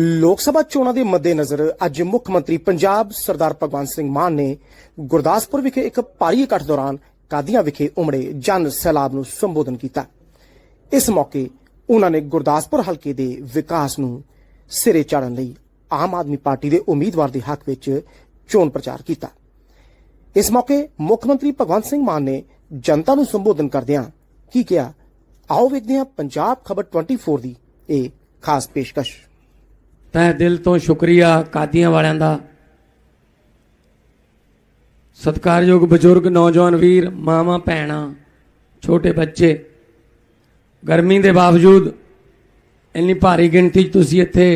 ਲੋਕ ਸਭਾ ਚੋਣਾਂ ਦੇ ਮੱਦੇਨਜ਼ਰ ਅੱਜ ਮੁੱਖ ਮੰਤਰੀ ਪੰਜਾਬ ਸਰਦਾਰ ਭਗਵੰਤ ਸਿੰਘ ਮਾਨ ਨੇ ਗੁਰਦਾਸਪੁਰ ਵਿਖੇ ਇੱਕ ਭਾਰੀ ਇਕੱਠ ਦੌਰਾਨ ਕਾਦੀਆਂ ਵਿਖੇ ਉਮੜੇ ਜਨ ਸੈਲਾਬ ਨੂੰ ਸੰਬੋਧਨ ਕੀਤਾ। ਇਸ ਮੌਕੇ ਉਹਨਾਂ ਨੇ ਗੁਰਦਾਸਪੁਰ ਹਲਕੇ ਦੇ ਵਿਕਾਸ ਨੂੰ ਸਿਰੇ ਚਾੜਨ ਲਈ ਆਮ ਆਦਮੀ ਪਾਰਟੀ ਦੇ ਉਮੀਦਵਾਰ ਦੇ ਹੱਕ ਵਿੱਚ ਚੋਣ ਪ੍ਰਚਾਰ ਕੀਤਾ। ਇਸ ਮੌਕੇ ਮੁੱਖ ਮੰਤਰੀ ਭਗਵੰਤ ਸਿੰਘ ਮਾਨ ਨੇ ਜਨਤਾ ਨੂੰ ਸੰਬੋਧਨ ਕਰਦਿਆਂ ਕੀ ਕਿਹਾ, ਆਓ ਵੇਖਦੇ ਹਾਂ ਪੰਜਾਬ ਖਬਰ 24 ਦੀ ਇਹ ਖਾਸ ਪੇਸ਼ਕਸ਼। ਤਹਿ ਦਿਲ ਤੋਂ ਸ਼ੁਕਰੀਆ ਕਾਦੀਆਂ ਵਾਲਿਆਂ ਦਾ। ਸਤਿਕਾਰਯੋਗ ਬਜ਼ੁਰਗ, ਨੌਜਵਾਨ ਵੀਰ, ਮਾਵਾਂ, ਭੈਣਾਂ, ਛੋਟੇ ਬੱਚੇ, ਗਰਮੀ ਦੇ ਬਾਵਜੂਦ ਇੰਨੀ ਭਾਰੀ ਗਿਣਤੀ 'ਚ ਤੁਸੀਂ ਇੱਥੇ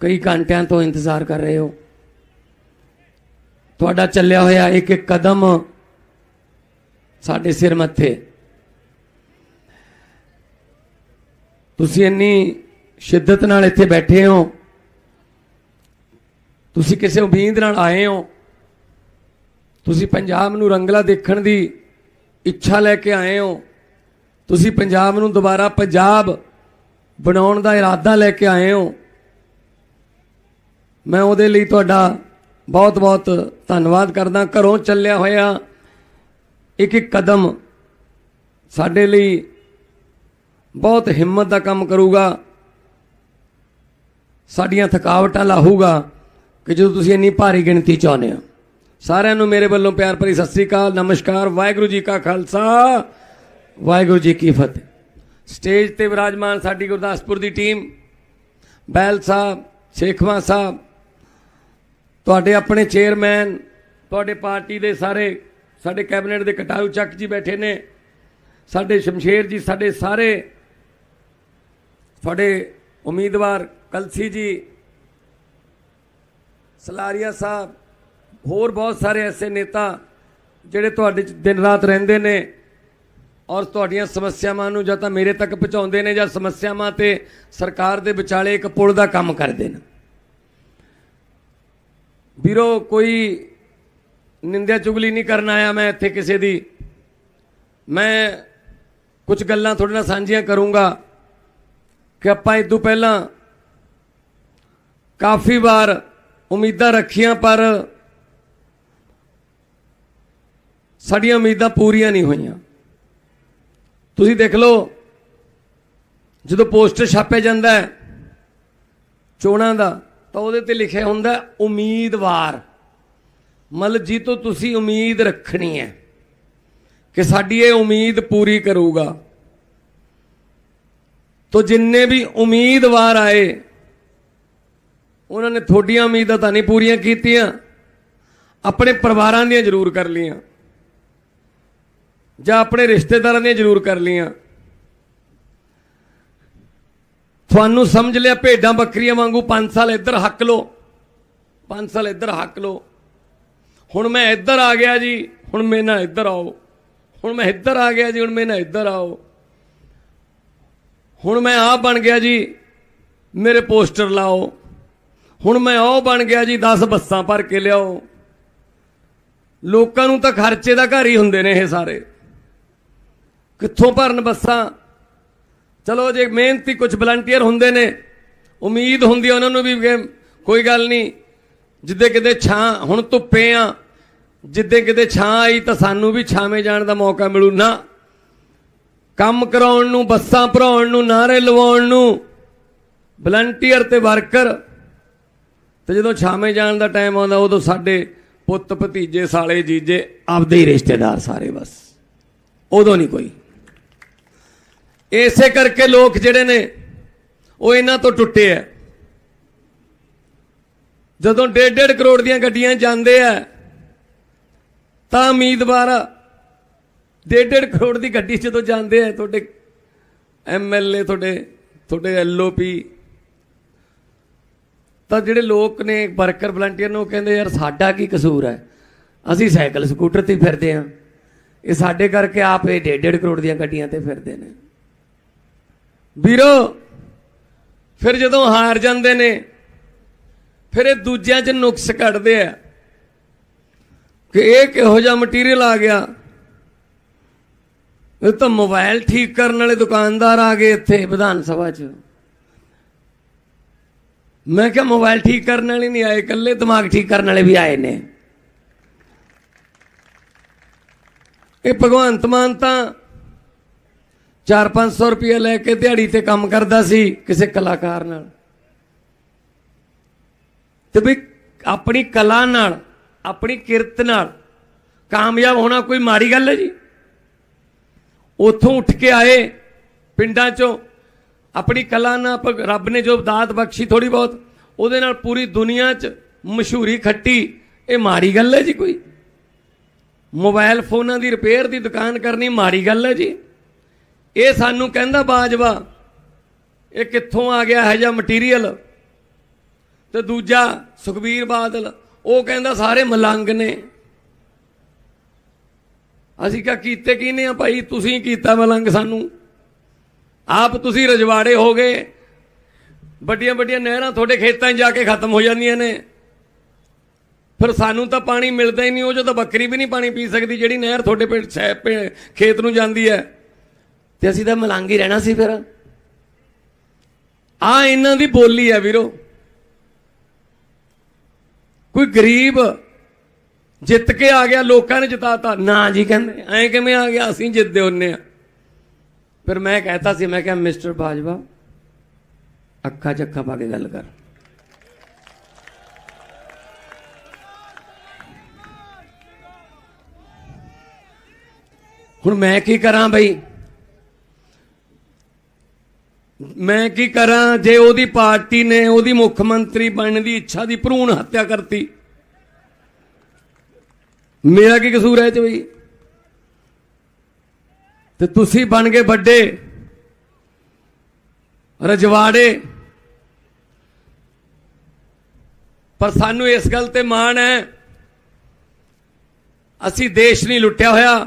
ਕਈ ਘੰਟਿਆਂ ਤੋਂ ਇੰਤਜ਼ਾਰ ਕਰ ਰਹੇ ਹੋ। ਤੁਹਾਡਾ ਚੱਲਿਆ ਹੋਇਆ ਇੱਕ ਇੱਕ ਕਦਮ ਸਾਡੇ ਸਿਰ ਮੱਥੇ। ਤੁਸੀਂ ਇੰਨੀ ਸ਼ਿੱਦਤ ਨਾਲ ਇੱਥੇ ਬੈਠੇ ਹੋ। ਤੁਸੀਂ ਕਿਸੇ ਉਮੀਦ ਨਾਲ ਆਏ ਹੋ, ਤੁਸੀਂ ਪੰਜਾਬ ਨੂੰ ਰੰਗਲਾ ਦੇਖਣ ਦੀ ਇੱਛਾ ਲੈ ਕੇ ਆਏ ਹੋ, ਤੁਸੀਂ ਪੰਜਾਬ ਨੂੰ ਦੁਬਾਰਾ ਪੰਜਾਬ ਬਣਾਉਣ ਦਾ ਇਰਾਦਾ ਲੈ ਕੇ ਆਏ ਹੋ, ਮੈਂ ਉਹਦੇ ਲਈ ਤੁਹਾਡਾ ਬਹੁਤ-ਬਹੁਤ ਧੰਨਵਾਦ ਕਰਦਾ। ਘਰੋਂ ਚੱਲਿਆ ਹੋਇਆ ਇੱਕ ਇੱਕ ਕਦਮ ਸਾਡੇ ਲਈ ਬਹੁਤ ਹਿੰਮਤ ਦਾ ਕੰਮ ਕਰੂਗਾ, ਸਾਡੀਆਂ ਥਕਾਵਟਾਂ ਲਾਹੂਗਾ। ਕਿ ਜਦੋਂ ਤੁਸੀਂ ਇੰਨੀ ਭਾਰੀ ਗਿਣਤੀ ਚ ਆਉਂਦੇ ਹੋ, ਸਾਰਿਆਂ ਨੂੰ ਮੇਰੇ ਵੱਲੋਂ ਪਿਆਰ ਭਰੀ ਸਤਿ ਸ੍ਰੀ ਅਕਾਲ, ਨਮਸਕਾਰ, ਵਾਹਿਗੁਰੂ ਜੀ ਕਾ ਖਾਲਸਾ, ਵਾਹਿਗੁਰੂ ਜੀ ਕੀ ਫਤਿਹ। ਸਟੇਜ ਤੇ ਵਿਰਾਜਮਾਨ ਸਾਡੀ ਗੁਰਦਾਸਪੁਰ ਦੀ ਟੀਮ, ਬੈਲ ਸਾਹਿਬ ਸ਼ੇਖਵਾ ਸਾਹਿਬ, ਤੁਹਾਡੇ ਆਪਣੇ ਚੇਅਰਮੈਨ, ਤੁਹਾਡੇ ਪਾਰਟੀ ਦੇ ਸਾਰੇ, ਸਾਡੇ ਕੈਬਨਿਟ ਦੇ ਕਟਾਰੂ ਚੱਕ ਜੀ ਬੈਠੇ ਨੇ, ਸਾਡੇ ਸ਼ਮਸ਼ੇਰ ਜੀ, ਸਾਡੇ ਸਾਰੇ, ਤੁਹਾਡੇ ਉਮੀਦਵਾਰ ਕਲਸੀ ਜੀ ਸਲਾਰੀਆ ਸਾਹਿਬ, ਹੋਰ ਬਹੁਤ ਸਾਰੇ ਐਸੇ ਨੇਤਾ ਜਿਹੜੇ ਤੁਹਾਡੇ ਚ ਦਿਨ ਰਾਤ ਰਹਿੰਦੇ ਨੇ ਔਰ ਤੁਹਾਡੀਆਂ ਸਮੱਸਿਆਵਾਂ ਨੂੰ ਜਾਂ ਤਾਂ ਮੇਰੇ ਤੱਕ ਪਹੁੰਚਾਉਂਦੇ ਨੇ ਜਾਂ ਸਮੱਸਿਆਵਾਂ ਤੇ ਸਰਕਾਰ ਦੇ ਵਿਚਾਲੇ ਇੱਕ ਪੁਲ ਦਾ ਕੰਮ ਕਰਦੇ ਨੇ। ਵੀਰੋ, ਕੋਈ ਨਿੰਦਿਆ ਚੁਗਲੀ ਨਹੀਂ ਕਰਨ ਆਇਆ ਮੈਂ ਇੱਥੇ ਕਿਸੇ ਦੀ। ਮੈਂ ਕੁਝ ਗੱਲਾਂ ਤੁਹਾਡੇ ਨਾਲ ਸਾਂਝੀਆਂ ਕਰੂੰਗਾ ਕਿ ਆਪਾਂ ਇਦੋਂ ਪਹਿਲਾਂ ਕਾਫੀ ਵਾਰ ਉਮੀਦਾਂ ਰੱਖੀਆਂ, ਪਰ ਸਾਡੀਆਂ ਉਮੀਦਾਂ ਪੂਰੀਆਂ ਨਹੀਂ ਹੋਈਆਂ। ਤੁਸੀਂ ਦੇਖ ਲਓ, ਜਦੋਂ ਪੋਸਟਰ ਛਾਪਿਆ ਜਾਂਦਾ ਹੈ ਚੋਣਾਂ ਦਾ, ਤਾਂ ਉਹਦੇ ਤੇ ਲਿਖਿਆ ਹੁੰਦਾ ਉਮੀਦਵਾਰ। ਮਤਲਬ ਜੀ ਤੋਂ ਤੁਸੀਂ ਉਮੀਦ ਰੱਖਣੀ ਹੈ ਕਿ ਸਾਡੀ ਇਹ ਉਮੀਦ ਪੂਰੀ ਕਰੂਗਾ। ਤੋ ਜਿੰਨੇ ਵੀ ਉਮੀਦਵਾਰ ਆਏ ਉਹਨਾਂ ਨੇ ਤੁਹਾਡੀਆਂ ਉਮੀਦਾਂ ਤਾਂ ਨਹੀਂ ਪੂਰੀਆਂ ਕੀਤੀਆਂ। ਆਪਣੇ ਪਰਿਵਾਰਾਂ ਦੀਆਂ ਜ਼ਰੂਰ ਕਰ ਲੀਆਂ ਜਾਂ ਆਪਣੇ ਰਿਸ਼ਤੇਦਾਰਾਂ ਦੀਆਂ ਜ਼ਰੂਰ ਕਰ ਲੀਆਂ ਤੁਹਾਨੂੰ ਸਮਝ ਲਿਆ ਭੇਡਾਂ ਬੱਕਰੀਆਂ ਵਾਂਗੂ 5 ਸਾਲ ਇੱਧਰ ਹੱਕ ਲੋ 5 ਸਾਲ ਇੱਧਰ ਹੱਕ ਲੋ ਹੁਣ ਮੈਂ ਇੱਧਰ ਆ ਗਿਆ ਜੀ, ਹੁਣ ਮੇਰੇ ਨਾਲ ਇੱਧਰ ਆਓ। ਹੁਣ ਮੈਂ ਇੱਧਰ ਆ ਗਿਆ ਜੀ, ਹੁਣ ਮੇਰੇ ਨਾਲ ਇੱਧਰ ਆਓ। ਹੁਣ ਮੈਂ ਆਹ ਬਣ ਗਿਆ ਜੀ, ਮੇਰੇ ਪੋਸਟਰ ਲਾਓ। ਹੁਣ ਮੈਂ ਉਹ ਬਣ ਗਿਆ ਜੀ 10 ਬੱਸਾਂ ਭਰ ਕੇ ਲਿਆਓ। ਲੋਕਾਂ ਨੂੰ ਤਾਂ ਖਰਚੇ ਦਾ ਘਰ ਹੀ ਹੁੰਦੇ ਨੇ ਇਹ ਸਾਰੇ। ਕਿੱਥੋਂ ਭਰਨ ਬੱਸਾਂ? ਚਲੋ ਜੇ ਮਿਹਨਤੀ ਕੁਝ ਵਲੰਟੀਅਰ ਹੁੰਦੇ ਨੇ, ਉਮੀਦ ਹੁੰਦੀ ਆ ਉਹਨਾਂ ਨੂੰ ਵੀ ਕੋਈ ਗੱਲ ਨਹੀਂ, ਜਿੱਦੇ ਕਿਤੇ ਛਾਂ, ਹੁਣ ਧੁੱਪੇ ਆ, ਜਿੱਦੇ ਕਿਤੇ ਛਾਂ ਆਈ ਤਾਂ ਸਾਨੂੰ ਵੀ ਛਾਵੇਂ ਜਾਣ ਦਾ ਮੌਕਾ ਮਿਲੂ ਨਾ। ਕੰਮ ਕਰਾਉਣ ਨੂੰ, ਬੱਸਾਂ ਭਰਾਉਣ ਨੂੰ ਨਾਰੇ ਲਵਾਉਣ ਨੂੰ ਵਲੰਟੀਅਰ ਤੇ ਵਰਕਰ ਤੇ ਜਦੋਂ ਛਾਵੇਂ ਜਾਣ ਦਾ ਟਾਈਮ ਆਉਂਦਾ, ਉਦੋਂ ਸਾਡੇ ਪੁੱਤ ਭਤੀਜੇ, ਸਾਲੇ ਜੀਜੇ ਆਪਦੇ ਹੀ ਰਿਸ਼ਤੇਦਾਰ ਸਾਰੇ ਬਸ। ਉਦੋਂ ਨਹੀਂ ਕੋਈ। ਇਸੇ ਕਰਕੇ ਲੋਕ ਜਿਹੜੇ ਨੇ, ਉਹ ਇਹਨਾਂ ਤੋਂ ਟੁੱਟੇ ਆ। ਜਦੋਂ 1.5 ਕਰੋੜ ਦੀਆਂ ਗੱਡੀਆਂ ਜਾਂਦੇ ਆ, ਤਾਂ ਉਮੀਦਵਾਰ 1.5 ਕਰੋੜ ਦੀ ਗੱਡੀ ਜਦੋਂ ਜਾਂਦੇ ਆ, ਤੁਹਾਡੇ ਐਮਐਲਏ ਤੁਹਾਡੇ ਤੁਹਾਡੇ ਐਲਓਪੀ ਤਾਂ ਜਿਹੜੇ ਲੋਕ ਨੇ ਵਰਕਰ, ਵਲੰਟੀਅਰ ਨੂੰ, ਉਹ ਕਹਿੰਦੇ, ਯਾਰ, ਸਾਡਾ ਕੀ ਕਸੂਰ ਹੈ? ਅਸੀਂ ਸਾਈਕਲ, ਸਕੂਟਰ ਤੇ ਫਿਰਦੇ ਆ ਇਹ ਸਾਡੇ ਕਰਕੇ ਆਪ ਇਹ 1.5 ਕਰੋੜ ਦੀਆਂ ਗੱਡੀਆਂ ਤੇ ਫਿਰਦੇ ਨੇ। ਵੀਰੋ, ਫਿਰ ਜਦੋਂ ਹਾਰ ਜਾਂਦੇ ਨੇ, ਫਿਰ ਇਹ ਦੂਜਿਆਂ 'ਚ ਨੁਕਸ ਕੱਢਦੇ ਆ ਕਿ ਇਹ ਕਿਹੋ ਜਿਹਾ ਮਟੀਰੀਅਲ ਆ ਗਿਆ। ਇਹ ਤਾਂ ਮੋਬਾਈਲ ਠੀਕ ਕਰਨ ਵਾਲੇ ਦੁਕਾਨਦਾਰ ਆ ਗਏ ਇੱਥੇ ਵਿਧਾਨ ਸਭਾ 'ਚ। ਮੈਂ ਕਿਹਾ ਮੋਬਾਈਲ ਠੀਕ ਕਰਨ ਵਾਲੇ ਨਹੀਂ ਆਏ, ਇਕੱਲੇ ਦਿਮਾਗ ਠੀਕ ਕਰਨ ਵਾਲੇ ਵੀ ਆਏ ਨੇ। ਇਹ ਭਗਵੰਤ ਮਾਨ ਤਾਂ 4-500 ਰੁਪਏ ਲੈ ਕੇ ਦਿਹਾੜੀ ਤੇ ਕੰਮ ਕਰਦਾ ਸੀ ਕਿਸੇ ਕਲਾਕਾਰ ਨਾਲ। ਤੇ ਵੀ ਆਪਣੀ ਕਲਾ ਨਾਲ, ਆਪਣੀ ਕਿਰਤ ਨਾਲ ਕਾਮਯਾਬ ਹੋਣਾ ਕੋਈ ਮਾੜੀ ਗੱਲ ਹੈ ਜੀ? ਉੱਥੋਂ ਉੱਠ ਕੇ ਆਏ, ਪਿੰਡਾਂ ਚੋਂ ਆਪਣੀ ਕਲਾ ਨਾਲ ਪ- ਰੱਬ ਨੇ ਜੋ ਦਾਤ ਬਖਸ਼ੀ ਥੋੜੀ ਬਹੁਤ, ਉਹਦੇ ਨਾਲ ਪੂਰੀ ਦੁਨੀਆ 'ਚ ਮਸ਼ਹੂਰੀ ਖੱਟੀ, ਇਹ ਮਾੜੀ ਗੱਲ ਹੈ ਜੀ ਕੋਈ। ਮੋਬਾਈਲ ਫੋਨਾਂ ਦੀ ਰਿਪੇਅਰ ਦੀ ਦੁਕਾਨ ਕਰਨੀ ਮਾੜੀ ਗੱਲ ਹੈ ਜੀ। ਇਹ ਸਾਨੂੰ ਕਹਿੰਦਾ ਬਾਜਵਾ, ਇਹ ਕਿੱਥੋਂ ਆ ਗਿਆ ਹੈ ਜਾਂ ਮਟੀਰੀਅਲ ਤੇ ਦੂਜਾ ਸੁਖਬੀਰ ਬਾਦਲ, ਉਹ ਕਹਿੰਦਾ ਸਾਰੇ ਮਲੰਗ ਨੇ। ਅਸੀਂ ਕਿਹਾ, ਕੀਤੇ ਕੀ ਨੇ ਆ ਭਾਈ? ਤੁਸੀਂ ਕੀਤਾ ਮਲੰਗ ਸਾਨੂੰ। ਆਪ ਤੁਸੀਂ ਰਜਵਾੜੇ ਹੋ ਗਏ। ਵੱਡੀਆਂ ਵੱਡੀਆਂ ਨਹਿਰਾਂ ਤੁਹਾਡੇ ਖੇਤਾਂ 'ਚ ਜਾ ਕੇ ਖਤਮ ਹੋ ਜਾਂਦੀਆਂ ਨੇ। ਫਿਰ ਸਾਨੂੰ ਤਾਂ ਪਾਣੀ ਮਿਲਦਾ ਹੀ ਨਹੀਂ, ਉਹ ਜਦੋਂ ਬੱਕਰੀ ਵੀ ਨਹੀਂ ਪਾਣੀ ਪੀ ਸਕਦੀ, ਜਿਹੜੀ ਨਹਿਰ ਤੁਹਾਡੇ ਪਿੰਡ ਪਿੰ- ਖੇਤ ਨੂੰ ਜਾਂਦੀ ਹੈ। ਤੇ ਅਸੀਂ ਤਾਂ ਮਲੰਗ ਹੀ ਰਹਿਣਾ ਸੀ ਫਿਰ। ਆ ਇਹਨਾਂ ਦੀ ਬੋਲੀ ਹੈ ਵੀਰੋ। ਕੋਈ ਗਰੀਬ ਜਿੱਤ ਕੇ ਆ ਗਿਆ, ਲੋਕਾਂ ਨੇ ਜਿਤਾਤਾ। ਨਾ ਜੀ ਕਹਿੰਦੇ, ਐਂ ਕਿਵੇਂ ਆ ਗਿਆ, ਅਸੀਂ ਜਿੱਤਦੇ ਹੁੰਨੇ ਆ ਫਿਰ ਮੈਂ ਕਹਿਤਾ ਸੀ, ਮੈਂ ਕਿਹਾ ਮਿਸਟਰ ਬਾਜਵਾ, ਅੱਖਾਂ ਚ ਪਾ ਕੇ ਗੱਲ ਕਰ। ਹੁਣ ਮੈਂ ਕੀ ਕਰਾਂ ਬਈ? ਮੈਂ ਕੀ ਕਰਾਂ ਜੇ ਉਹਦੀ ਪਾਰਟੀ ਨੇ ਉਹਦੀ ਮੁੱਖ ਮੰਤਰੀ ਬਣਨ ਦੀ ਇੱਛਾ ਦੀ ਭਰੂਣ ਹੱਤਿਆ ਕਰਤੀ? ਮੇਰਾ ਕੀ ਕਸੂਰ ਹੈ ਤੇ ਬਈ? ਤੇ ਤੁਸੀਂ ਬਣ ਗਏ ਵੱਡੇ, ਰਜਵਾੜੇ। ਪਰ ਸਾਨੂੰ ਇਸ ਗੱਲ ਤੇ ਮਾਣ ਹੈ, ਅਸੀਂ ਦੇਸ਼ ਨਹੀਂ ਲੁੱਟਿਆ ਹੋਇਆ,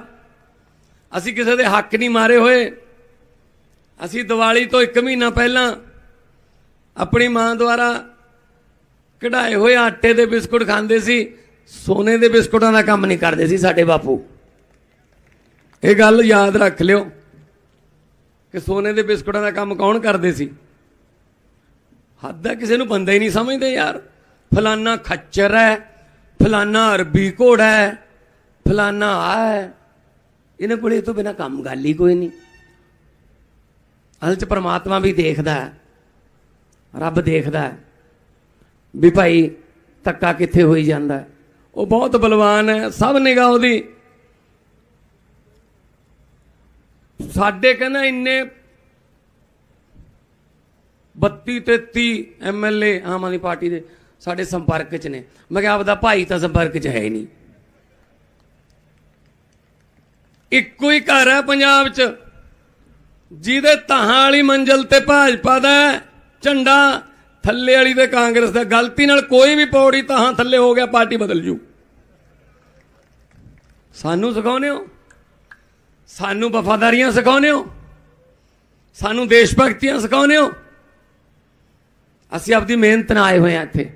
ਅਸੀਂ ਕਿਸੇ ਦੇ ਹੱਕ ਨਹੀਂ ਮਾਰੇ ਹੋਏ। ਅਸੀਂ ਦੀਵਾਲੀ ਤੋਂ 1 ਮਹੀਨਾ ਪਹਿਲਾਂ ਆਪਣੀ ਮਾਂ ਦੁਆਰਾ ਕਢਾਏ ਹੋਏ ਆਟੇ ਦੇ ਬਿਸਕੁਟ ਖਾਂਦੇ ਸੀ, ਸੋਨੇ ਦੇ ਬਿਸਕੁਟਾਂ ਦਾ ਕੰਮ ਨਹੀਂ ਕਰਦੇ ਸੀ ਸਾਡੇ ਬਾਪੂ। ਇਹ ਗੱਲ ਯਾਦ ਰੱਖ ਲਿਓ ਕਿ ਸੋਨੇ ਦੇ ਬਿਸਕੁਟਾਂ ਦਾ ਕੰਮ ਕੌਣ ਕਰਦੇ ਸੀ? ਹੱਦ ਹੈ ਕਿਸੇ ਨੂੰ ਬੰਦਾ ਹੀ ਨਹੀਂ ਸਮਝਦੇ ਯਾਰ। ਫਲਾਨਾ ਖੱਚਰ ਹੈ, ਫਲਾਨਾ ਅਰਬੀ ਘੋੜਾ ਹੈ, ਫਲਾਨਾ ਆ ਹੈ। ਇਹਨਾਂ ਕੋਲੇ ਇਹ ਤੋਂ ਬਿਨਾ ਕੰਮ ਗੱਲ ਹੀ ਕੋਈ ਨਹੀਂ। ਅਸਲ ਚ ਪ੍ਰਮਾਤਮਾ ਵੀ ਦੇਖਦਾ ਹੈ, ਰੱਬ ਦੇਖਦਾ ਹੈ ਵੀ ਭਾਈ ਧੱਕਾ ਕਿੱਥੇ ਹੋਈ ਜਾਂਦਾ ਉਹ ਬਹੁਤ ਬਲਵਾਨ ਹੈ, ਸਭ ਨਿਗਾਹ ਉਹਦੀ ਸਾਡੇ ਕਹਿੰਦਾ ਇੰਨੇ 32 33 ਐਮਐਲਏ ਆਮ ਆਦਮੀ ਪਾਰਟੀ ਦੇ ਸਾਡੇ ਸੰਪਰਕ 'ਚ ਨੇ। ਮੈਂ ਕਿਹਾ ਆਪਦਾ ਭਾਈ ਤਾਂ ਸੰਪਰਕ 'ਚ ਹੈ ਹੀ ਨਹੀਂ। ਇੱਕੋ ਹੀ ਘਰ ਹੈ ਪੰਜਾਬ 'ਚ। ਜਿਹਦੇ ਤਾਹਾਂ ਵਾਲੀ ਮੰਜ਼ਲ ਤੇ ਭਾਜਪਾ ਦਾ ਝੰਡਾ ਥੱਲੇ ਵਾਲੀ ਤੇ ਕਾਂਗਰਸ ਦਾ। ਗਲਤੀ ਨਾਲ ਕੋਈ ਵੀ ਪੌੜੀ ਤਹਾਂ ਥੱਲੇ ਹੋ ਗਿਆ, ਪਾਰਟੀ ਬਦਲ ਜੂ। ਸਾਨੂੰ ਸਿਖਾਉਂਦੇ ਹੋ? ਸਾਨੂੰ ਵਫਾਦਾਰੀਆਂ ਸਿਖਾਉਂਦੇ ਹੋ? ਸਾਨੂੰ ਦੇਸ਼ ਭਗਤੀਆਂ ਸਿਖਾਉਂਦੇ ਹੋ? ਅਸੀਂ ਆਪਦੀ ਮਿਹਨਤ ਨਾਲ ਆਏ ਹੋਏ ਆ ਇੱਥੇ।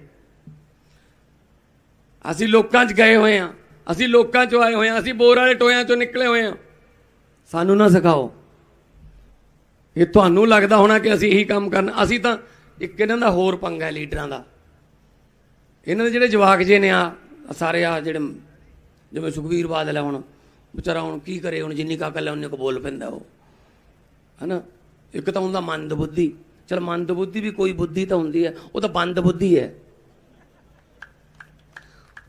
ਅਸੀਂ ਲੋਕਾਂ 'ਚ ਗਏ ਹੋਏ ਆ ਅਸੀਂ ਲੋਕਾਂ 'ਚੋਂ ਆਏ ਹੋਏ ਆ ਅਸੀਂ ਬੋਰ ਵਾਲੇ ਟੋਇਆਂ 'ਚੋਂ ਨਿਕਲੇ ਹੋਏ ਆ ਸਾਨੂੰ ਨਾ ਸਿਖਾਓ। ਇਹ ਤੁਹਾਨੂੰ ਲੱਗਦਾ ਹੋਣਾ ਕਿ ਅਸੀਂ ਇਹੀ ਕੰਮ ਕਰਨਾ। ਅਸੀਂ ਤਾਂ ਇੱਕ ਇਹਨਾਂ ਦਾ ਹੋਰ ਪੰਗਾ ਹੈ ਲੀਡਰਾਂ ਦਾ। ਇਹਨਾਂ ਦੇ ਜਿਹੜੇ ਜਵਾਕ ਜੇ ਨੇ ਆ, ਸਾਰੇ ਆ ਜਿਹੜੇ, ਜਿਵੇਂ ਸੁਖਵੀਰ ਬਾਦਲ ਹੈ ਹੁਣ। ਵਿਚਾਰਾ ਹੁਣ ਕੀ ਕਰੇ, ਹੁਣ ਜਿੰਨੀ ਕਾ ਅਕਲ ਹੈ ਉਹਨੇ ਕੋ ਬੋਲ ਪੈਂਦਾ ਉਹ। ਹਨਾ? ਇੱਕ ਤਾਂ ਹੁੰਦਾ ਮੰਦ ਬੁੱਧੀ। ਚਲ ਮੰਦ ਬੁੱਧੀ ਵੀ ਕੋਈ ਬੁੱਧੀ ਤਾਂ ਹੁੰਦੀ ਹੈ, ਉਹ ਤਾਂ ਬੰਦ ਬੁੱਧੀ ਹੈ।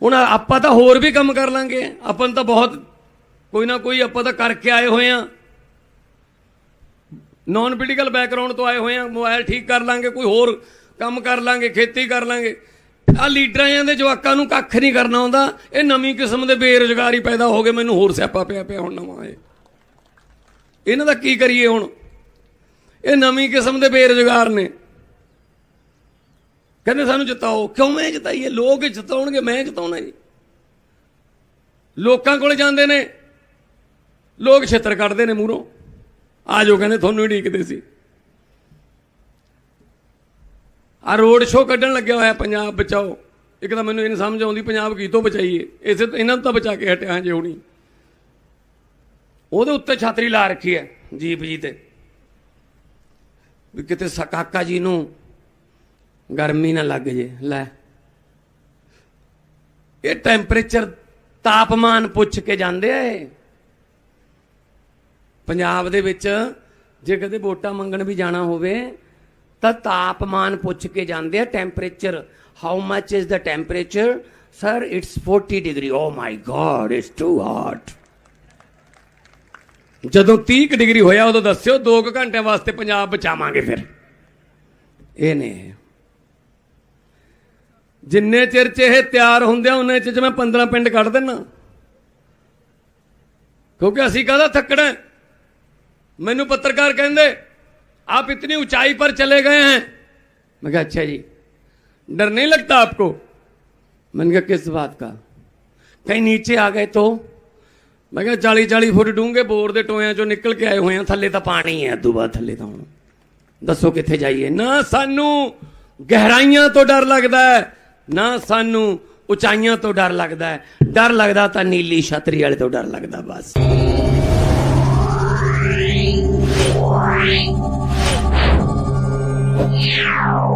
ਹੁਣ ਆਪਾਂ ਤਾਂ ਹੋਰ ਵੀ ਕੰਮ ਕਰ ਲਾਂਗੇ। ਆਪਾਂ ਨੂੰ ਤਾਂ ਬਹੁਤ, ਕੋਈ ਨਾ ਕੋਈ ਆਪਾਂ ਤਾਂ ਕਰਕੇ ਆਏ ਹੋਏ ਆ ਨਾਨ ਪੋਲੀਟੀਕਲ ਬੈਕਗ੍ਰਾਉਂਡ ਤੋਂ ਆਏ ਹੋਏ ਆ ਮੋਬਾਈਲ ਠੀਕ ਕਰ ਲਾਂਗੇ, ਕੋਈ ਹੋਰ ਕੰਮ ਕਰ ਲਾਂਗੇ, ਖੇਤੀ ਕਰ ਲਾਂਗੇ। ਆ ਲੀਡਰਾਂ ਦੇ ਜਵਾਕਾਂ ਨੂੰ ਕੱਖ ਨਹੀਂ ਕਰਨਾ ਆਉਂਦਾ। ਇਹ ਨਵੀਂ ਕਿਸਮ ਦੇ ਬੇਰੁਜ਼ਗਾਰੀ ਪੈਦਾ ਹੋ ਗਏ, ਮੈਨੂੰ ਹੋਰ ਸਿਆਪਾ ਪਿਆ ਪਿਆ ਹੁਣ ਨਵਾਂ ਇਹ। ਇਹਨਾਂ ਦਾ ਕੀ ਕਰੀਏ ਹੁਣ? ਇਹ ਨਵੀਂ ਕਿਸਮ ਦੇ ਬੇਰੁਜ਼ਗਾਰ ਨੇ। ਕਹਿੰਦੇ ਸਾਨੂੰ ਜਿਤਾਓ। ਕਿਉਂ ਮੈਂ ਜਿਤਾਈਏ? ਲੋਕ ਜਿਤਾਉਣਗੇ, ਮੈਂ ਜਿਤਾਉਣਾ ਜੀ। ਲੋਕਾਂ ਕੋਲ ਜਾਂਦੇ ਨੇ। ਲੋਕ ਛਿੱਤਰ ਕੱਢਦੇ ਨੇ ਮੂਹਰੋਂ। ਆ ਜਾਓ, ਕਹਿੰਦੇ ਤੁਹਾਨੂੰ ਹੀ ਢੀਕਦੇ ਸੀ। ਆ ਰੋਡ ਸ਼ੋਅ ਕੱਢਣ ਲੱਗਿਆ ਹੋਇਆ ਪੰਜਾਬ ਬਚਾਓ। ਇੱਕ ਤਾਂ ਮੈਨੂੰ ਇਹ ਨਹੀਂ ਸਮਝ ਆਉਂਦੀ ਪੰਜਾਬ ਕੀ ਤੋਂ ਬਚਾਈਏ। ਇਸੇ ਇਹਨਾਂ ਨੂੰ ਤਾਂ ਬਚਾ ਕੇ ਹਟਿਆ ਜੇ ਹੋਣੀ। ਉਹਦੇ ਉੱਤੇ ਛਾਤਰੀ ਲਾ ਰੱਖੀ ਹੈ ਜੀਪ ਜੀ ਤੇ। ਵੀ ਕਿਤੇ ਸਕਾਕਾ ਜੀ ਨੂੰ ਗਰਮੀ ਨਾ ਲੱਗ ਜੇ, ਲੈ। ਇਹ ਟੈਂਪਰੇਚਰ ਤਾਪਮਾਨ ਪੁੱਛ ਕੇ ਜਾਂਦੇ ਆ ਇਹ। ਪੰਜਾਬ ਦੇ ਵਿੱਚ ਜੇ ਕਦੇ ਵੋਟਾਂ ਮੰਗਣ ਵੀ ਜਾਣਾ ਹੋਵੇ ਤਾਂ ਤਾਪਮਾਨ ਪੁੱਛ ਕੇ ਜਾਂਦੇ ਆ temperature how much is the temperature sir it's 40 degree oh my god it's too hot ਜਦੋਂ 30 ਕੁ ਡਿਗਰੀ ਹੋਇਆ, ਉਦੋਂ ਦੱਸਿਓ 2 ਘੰਟਿਆਂ ਵਾਸਤੇ ਪੰਜਾਬ ਬਚਾਵਾਂਗੇ ਫਿਰ। ਇਹ ਨੇ। ਜਿੰਨੇ ਚਿਰ ਚ ਇਹ ਤਿਆਰ ਹੁੰਦੇ ਆ, ਉਹਨੇ ਚਿਰ ਚ ਮੈਂ 15 ਪਿੰਡ ਕੱਢ ਦਿੰਨਾ ਕਿਉਂਕਿ ਅਸੀਂ ਕਾਹਦਾ ਥੱਕਣਾ? ਮੈਨੂੰ ਪੱਤਰਕਾਰ ਕਹਿੰਦੇ आप इतनी ऊंचाई पर चले गए हैं मैं कहा अच्छा जी डर नहीं लगता आपको मैंने कहा किस बात का कहीं नीचे आ गए तो ਮੈਂ ਕਿਹਾ 40 40 ਫੁੱਟ ਡੂੰਘੇ ਬੋਰ ਦੇ ਟੋਇਆਂ ਚੋਂ ਨਿਕਲ ਕੇ ਆਏ ਹੋਏ ਆ ਥੱਲੇ ਤਾਂ ਪਾਣੀ ਹੈ ਅੱਦੂ ਬਾਅਦ ਥੱਲੇ ਤਾਂ ਹੁਣ ਦੱਸੋ ਕਿੱਥੇ ਜਾਈਏ ਨਾ ਸਾਨੂੰ ਗਹਿਰਾਈਆਂ ਤੋਂ ਡਰ ਲੱਗਦਾ ਹੈ ਨਾ ਸਾਨੂੰ ਉਚਾਈਆਂ ਤੋਂ ਡਰ ਲੱਗਦਾ ਹੈ ਡਰ ਲੱਗਦਾ ਤਾਂ ਨੀਲੀ ਛਤਰੀ ਵਾਲੇ ਤੋਂ ਡਰ ਲੱਗਦਾ ਬਸ 了。